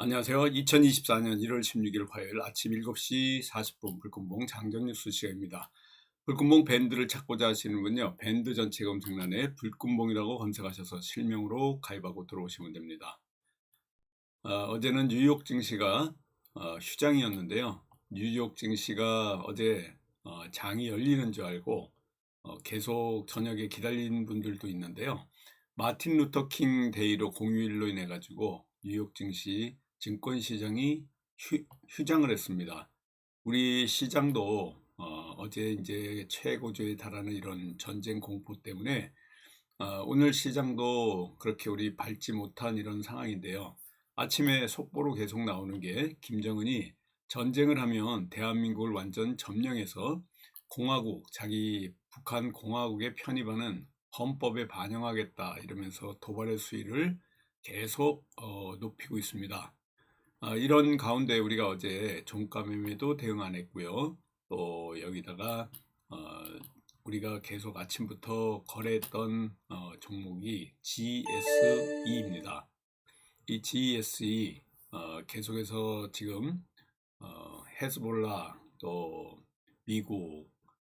안녕하세요. 2024년 1월 16일 화요일 아침 7시 40분 불금봉 장정뉴스 시간입니다. 불금봉 밴드를 찾고자 하시는 분요. 밴드 전체 검색란에 불금봉이라고 검색하셔서 실명으로 가입하고 들어오시면 됩니다. 어, 제는 뉴욕 증시가 어, 휴장이었는데요. 뉴욕 증시가 어제 어, 장이 열리는 줄 알고 어, 계속 저녁에 기다리는 분들도 있는데요. 마틴 루터 킹 데이로 공휴일로 인해 가지고 뉴욕 증시 증권 시장이 휴, 장을 했습니다. 우리 시장도 어, 제 이제 최고조에 달하는 이런 전쟁 공포 때문에 어, 오늘 시장도 그렇게 우리 밟지 못한 이런 상황인데요. 아침에 속보로 계속 나오는 게 김정은이 전쟁을 하면 대한민국을 완전 점령해서 공화국, 자기 북한 공화국에 편입하는 헌법에 반영하겠다 이러면서 도발의 수위를 계속 어, 높이고 있습니다. 아, 이런 가운데 우리가 어제 매매도 대응 안 했고요. 또 여기다가 어, 우리가 계속 아침부터 거래했던 어, 종목이 GSE입니다. 이 GSE 어, 계속해서 지금 어, 헤즈볼라 또 미국,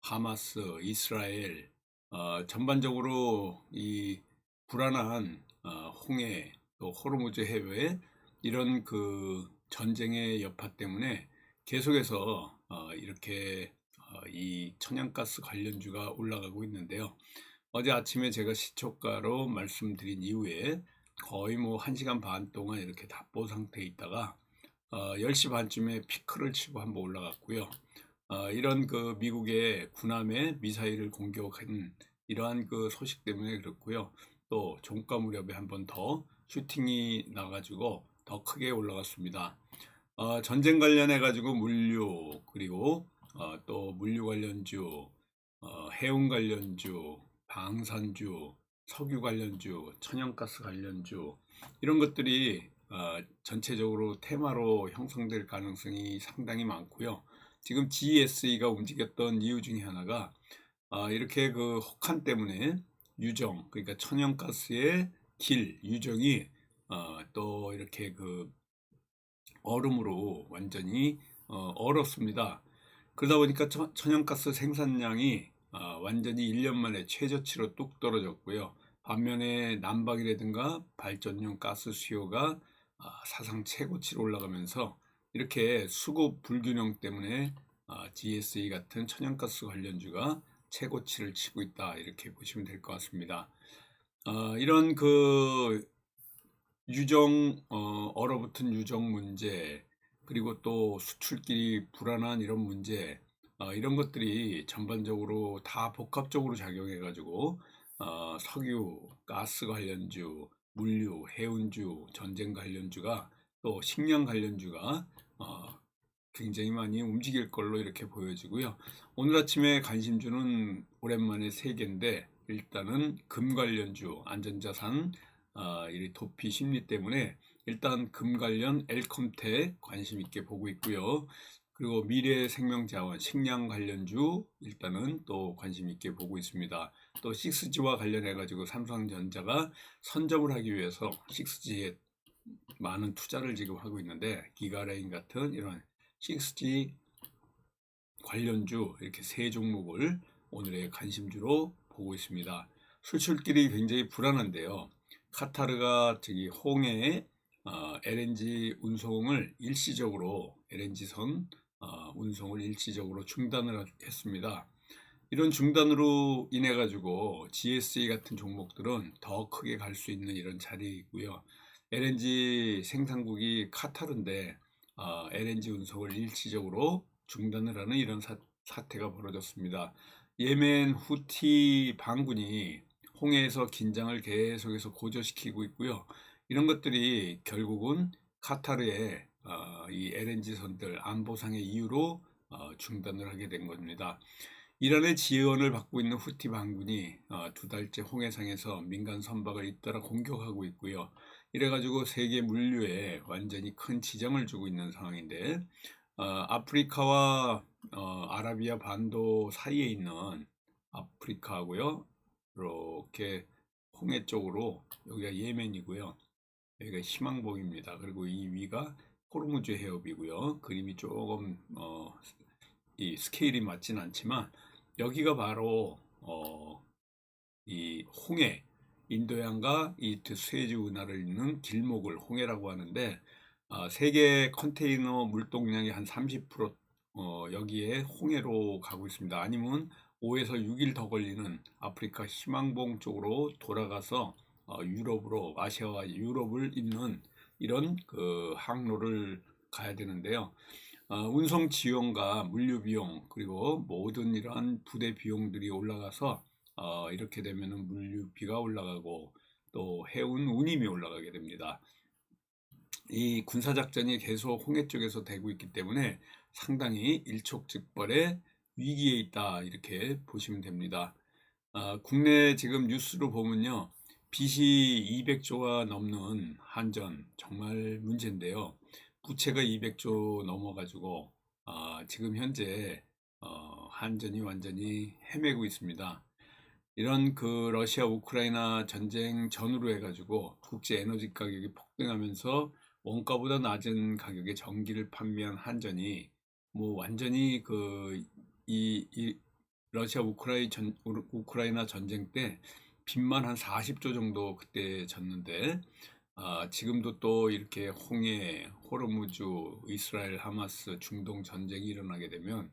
하마스, 이스라엘 어, 전반적으로 이 불안한 어, 홍해 또 호르무즈 해외 이런 그 전쟁의 여파 때문에 계속해서 어, 이렇게 어, 이 천연가스 관련주가 올라가고 있는데요. 어제 아침에 제가 시초가로 말씀드린 이후에 거의 뭐 1시간 반 동안 이렇게 답보 상태에 있다가 어, 10시 반쯤에 피크를 치고 한번 올라갔고요. 어, 이런 그 미국의 군함의 미사일을 공격한 이러한 그 소식 때문에 그렇고요. 또 종가 무렵에 한 번 더 슈팅이 나가지고 더 크게 올라갔습니다. 어, 전쟁 관련해 가지고 물류 그리고 어, 또 물류 관련주, 어, 해운 관련주, 방산주, 석유 관련주, 천연가스 관련주 이런 것들이 어, 전체적으로 테마로 형성될 가능성이 상당히 많고요. 지금 GSE가 움직였던 이유 중에 하나가 어, 이렇게 그 혹한 때문에 유정 그러니까 천연가스의 길 유정이 어, 또 이렇게 그 얼음으로 완전히 어, 얼었습니다. 그러다 보니까 천 연가스 생산량이 어, 완전히 1년 만에 최저치로 뚝 떨어졌고요. 반면에 난방이라든가 발전용 가스 수요가 어, 사상 최고치로 올라가면서 이렇게 수급 불균형 때문에 어, GSE 같은 천연가스 관련주가 최고치를 치고 있다 이렇게 보시면 될 것 같습니다. 어, 이런 그 유정 어, 얼어붙은 유정 문제 그리고 또 수출길이 불안한 이런 문제 어, 이런 것들이 전반적으로 다 복합적으로 작용해 가지고 어, 석유, 가스 관련주, 물류, 해운주, 전쟁 관련주가 또 식량 관련주가 어, 굉장히 많이 움직일 걸로 이렇게 보여지고요. 오늘 아침에 관심주는 오랜만에 세 개인데 일단은 금 관련주, 안전자산 아, 이 도피 심리 때문에 일단 금 관련 엘컴테 관심 있게 보고 있고요. 그리고 미래 생명 자원, 식량 관련주 일단은 또 관심 있게 보고 있습니다. 또 6G와 관련해 가지고 삼성전자가 선점을 하기 위해서 6G에 많은 투자를 지금 하고 있는데 기가레인 같은 이런 6G 관련주 이렇게 세 종목을 오늘의 관심주로 보고 있습니다. 수출길이 굉장히 불안한데요. 카타르가 저기 홍해에 어, LNG 운송을 일시적으로 LNG선 어, 운송을 일시적으로 중단을 했습니다. 이런 중단으로 인해 가지고 GSE 같은 종목들은 더 크게 갈 수 있는 이런 자리이고요. LNG 생산국이 카타르인데 어, LNG 운송을 일시적으로 중단을 하는 이런 사, 사태가 벌어졌습니다. 예멘 후티 반군이 홍해에서 긴장을 계속해서 고조시키고 있고요. 이런 것들이 결국은 카타르의 어, 이 LNG 선들 안보상의 이유로 어, 중단을 하게 된 겁니다. 이란의 지원을 받고 있는 후티 반군이 어, 두 달째 홍해상에서 민간 선박을 잇따라 공격하고 있고요. 이래가지고 세계 물류에 완전히 큰 지장을 주고 있는 상황인데 어, 아프리카와 어, 아라비아 반도 사이에 있는 아프리카하고요 이렇게 홍해 쪽으로 여기가 예멘이고요. 여기가 희망봉입니다. 그리고 이 위가 호르무즈 해협이고요. 그림이 조금 어, 이 스케일이 맞진 않지만 여기가 바로 어, 이 홍해 인도양과 이 스웨즈 운하를 잇는 길목을 홍해라고 하는데 아, 세계 컨테이너 물동량이 한30% 어, 여기에 홍해로 가고 있습니다. 아니면 5에서 6일 더 걸리는 아프리카 희망봉 쪽으로 돌아가서 어, 유럽으로 아시아와 유럽을 잇는 이런 그 항로를 가야 되는데요. 어, 운송 지원과 물류 비용 그리고 모든 이러한 부대 비용들이 올라가서 어, 이렇게 되면은 물류비가 올라가고 또 해운 운임이 올라가게 됩니다. 이 군사작전이 계속 홍해 쪽에서 되고 있기 때문에 상당히 일촉즉발의 위기에 있다 이렇게 보시면 됩니다. 아, 국내 지금 뉴스로 보면요. 빚이 200조가 넘는 한전 정말 문제인데요. 부채가 200조 넘어가지고 아, 지금 현재 어, 한전이 완전히 헤매고 있습니다. 이런 그 러시아 우크라이나 전쟁 전후로 해가지고 국제 에너지 가격이 폭등하면서 원가보다 낮은 가격에 전기를 판매한 한전이 뭐 완전히 그 이 이 러시아 우크라이 전, 우크라이나 전쟁 때 빚만 한 40조 정도 그때 졌는데 아, 지금도 또 이렇게 홍해, 호르무즈, 이스라엘, 하마스, 중동 전쟁이 일어나게 되면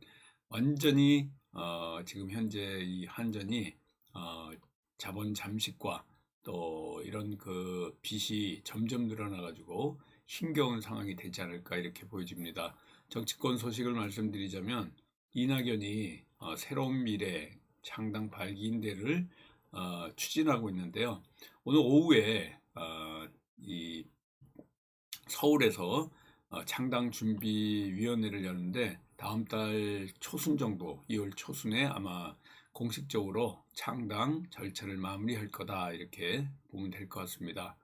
완전히 어, 지금 현재 이 한전이 어, 자본 잠식과 또 이런 그 빚이 점점 늘어나 가지고 힘겨운 상황이 되지 않을까 이렇게 보여집니다. 정치권 소식을 말씀드리자면 이낙연이 어, 새로운 미래 창당 발기인대를 어, 추진하고 있는데요. 오늘 오후에 어, 이 서울에서 어, 창당 준비 위원회를 여는데 다음 달 초순 정도, 2월 초순에 아마 공식적으로 창당 절차를 마무리할 거다 이렇게 보면 될 것 같습니다.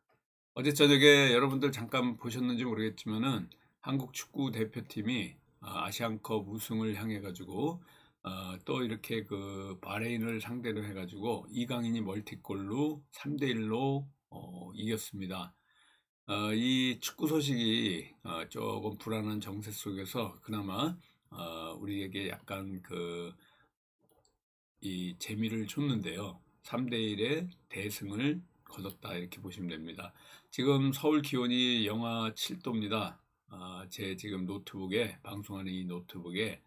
어제 저녁에 여러분들 잠깐 보셨는지 모르겠지만은 한국 축구 대표팀이 아, 아시안컵 우승을 향해 가지고 어, 또 이렇게 그 바레인을 상대로 해 가지고 이강인이 멀티골로 3대 1로 어, 이겼습니다. 어, 이 축구 소식이 어, 조금 불안한 정세 속에서 그나마 어, 우리에게 약간 그 이 재미를 줬는데요. 3대 1의 대승을 거뒀다 이렇게 보시면 됩니다. 지금 서울 기온이 영하 7도입니다. 아, 제 지금 노트북에 방송하는 이 노트북에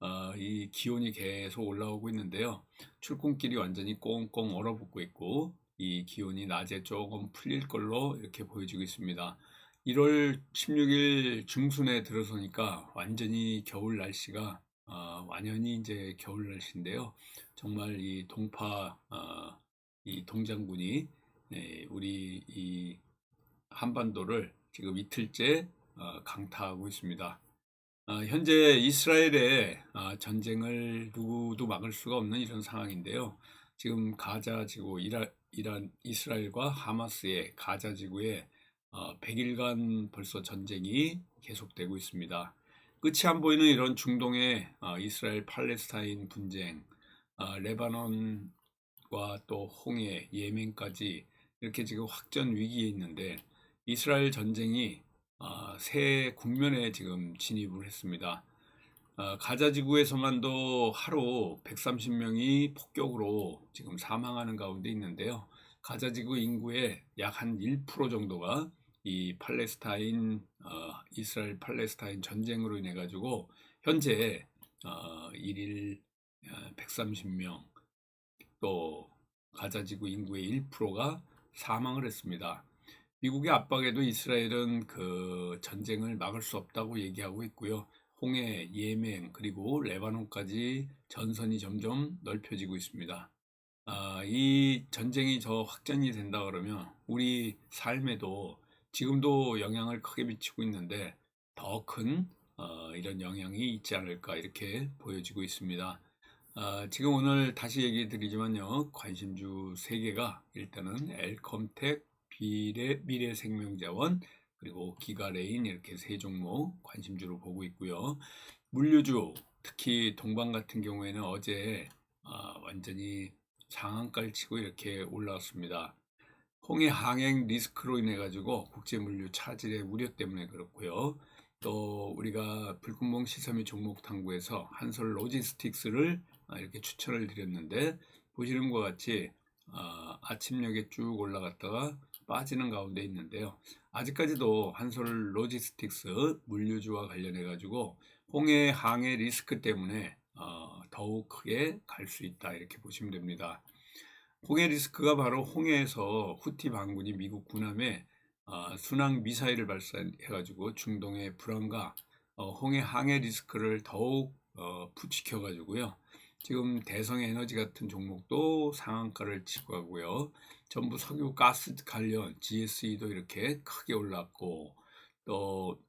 어, 이 기온이 계속 올라오고 있는데요. 출근길이 완전히 꽁꽁 얼어붙고 있고 이 기온이 낮에 조금 풀릴 걸로 이렇게 보여지고 있습니다. 1월 16일 중순에 들어서니까 완전히 겨울 날씨가 어, 완연히 이제 겨울 날씨인데요. 정말 이 동파 어, 이 동장군이 네, 우리 이 한반도를 지금 이틀째 어, 강타하고 있습니다. 어, 현재 이스라엘의 어, 전쟁을 누구도 막을 수가 없는 이런 상황인데요. 지금 가자 지구 이란, 이란 이스라엘과 하마스의 가자 지구에 100일간 벌써 전쟁이 계속되고 있습니다. 끝이 안 보이는 이런 중동의 이스라엘 팔레스타인 분쟁, 레바논과 또 홍해, 예멘까지 이렇게 지금 확전 위기에 있는데 이스라엘 전쟁이 어, 새 국면에 지금 진입을 했습니다. 어, 가자 지구에서만도 하루 130명이 폭격으로 지금 사망하는 가운데 있는데요. 가자 지구 인구의 약 한 1% 정도가 이 팔레스타인 어, 이스라엘 팔레스타인 전쟁으로 인해 가지고 현재 어, 1일 130명 어, 또 가자 지구 인구의 1%가 사망을 했습니다. 미국의 압박에도 이스라엘은 그 전쟁을 막을 수 없다고 얘기하고 있고요. 홍해, 예멘, 그리고 레바논까지 전선이 점점 넓혀지고 있습니다. 아, 이 전쟁이 더 확전이 된다 그러면 우리 삶에도 지금도 영향을 크게 미치고 있는데 더큰 어, 이런 영향이 있지 않을까 이렇게 보여지고 있습니다. 아, 지금 오늘 다시 얘기 드리지만요. 관심주 3개가 일단은 엘컴텍, 미래, 미래 생명자원, 그리고 기가레인 이렇게 세 종목 관심주로 보고 있고요. 물류주, 특히 동방 같은 경우에는 어제 아, 완전히 상한가를 치고 이렇게 올라왔습니다. 홍해 항행 리스크로 인해 가지고 국제 물류 차질의 우려 때문에 그렇고요. 또 우리가 불금봉 시사미 종목 탐구에서 한솔 로지스틱스를 아, 이렇게 추천을 드렸는데 보시는 것 같이 아, 아침녘에 쭉 올라갔다가 빠지는 가운데 있는데요. 아직까지도 한솔 로지스틱스 물류주와 관련해 가지고 홍해 항해 리스크 때문에 어, 더욱 크게 갈 수 있다 이렇게 보시면 됩니다. 홍해 리스크가 바로 홍해에서 후티 반군이 미국 군함에 어, 순항 미사일을 발사해 가지고 중동의 불안과 어, 홍해 항해 리스크를 더욱 어, 부추겨 가지고요. 지금 대성 에너지 같은 종목도 상한가를 치고 가고요. 전부 석유 가스 관련 GSE도 이렇게 크게 올랐고 또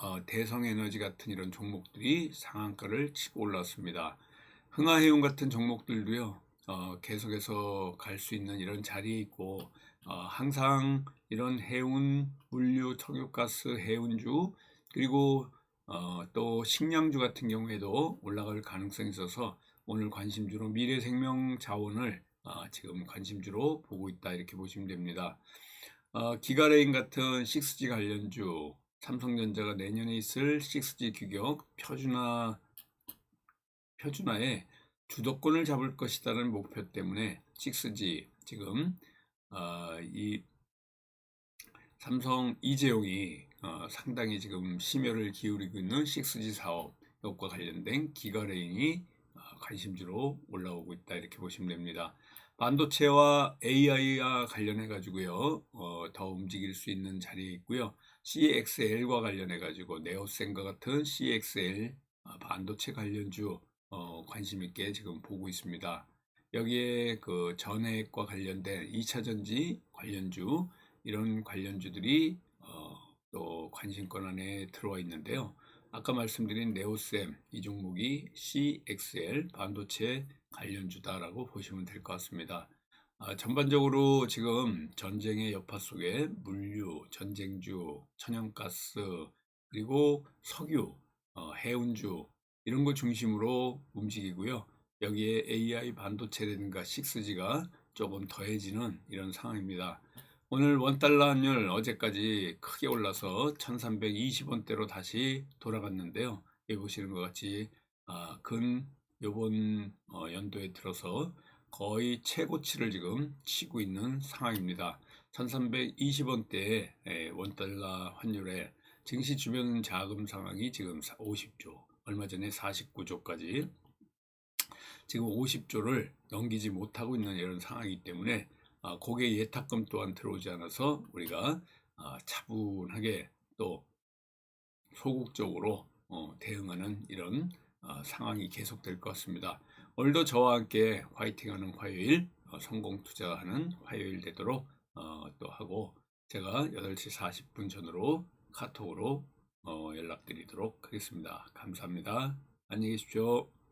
어, 대성 에너지 같은 이런 종목들이 상한가를 치고 올랐습니다. 흥하해운 같은 종목들도요. 어, 계속해서 갈 수 있는 이런 자리에 있고 어, 항상 이런 해운 물류 석유가스 해운주 그리고 어, 또 식량주 같은 경우에도 올라갈 가능성이 있어서 오늘 관심주로 미래생명 자원을 어, 지금 관심주로 보고 있다 이렇게 보시면 됩니다. 어, 기가레인 같은 6G 관련주 삼성전자가 내년에 있을 6G 규격 표준화 표준화에 주도권을 잡을 것이라는 목표 때문에 6G 지금 어, 이 삼성 이재용이 어, 상당히 지금 심혈을 기울이고 있는 6G 사업 과 관련된 기가레인이 어, 관심주로 올라오고 있다 이렇게 보시면 됩니다. 반도체와 AI와 관련해 가지고요 어, 더 움직일 수 있는 자리에 있고요. CXL과 관련해 가지고 네오센과 같은 CXL 어, 반도체 관련주 어, 관심 있게 지금 보고 있습니다. 여기에 그 전해액과 관련된 2차 전지 관련주 이런 관련주들이 어, 또 관심권 안에 들어와 있는데요. 아까 말씀드린 네오셈 이 종목이 CXL 반도체 관련주다라고 보시면 될 것 같습니다. 아, 전반적으로 지금 전쟁의 여파 속에 물류, 전쟁주, 천연가스 그리고 석유, 어, 해운주 이런 거 중심으로 움직이고요. 여기에 AI 반도체라든가 6G가 조금 더해지는 이런 상황입니다. 오늘 원달러 환율 어제까지 크게 올라서 1320원대로 다시 돌아갔는데요. 여기 보시는 것 같이 아, 근 요번 어, 연도에 들어서 거의 최고치를 지금 치고 있는 상황입니다. 1320원대의 원달러 환율에 증시 주변 자금 상황이 지금 50조 얼마 전에 49조까지 지금 50조를 넘기지 못하고 있는 이런 상황이기 때문에 아, 고객 예탁금 또한 들어오지 않아서 우리가 아, 차분하게 또 소극적으로 어, 대응하는 이런 아, 상황이 계속될 것 같습니다. 오늘도 저와 함께 화이팅하는 화요일, 어, 성공 투자하는 화요일 되도록 어, 또 하고 제가 8시 40분 전으로 카톡으로 어, 연락드리도록 하겠습니다. 감사합니다. 안녕히 계십시오.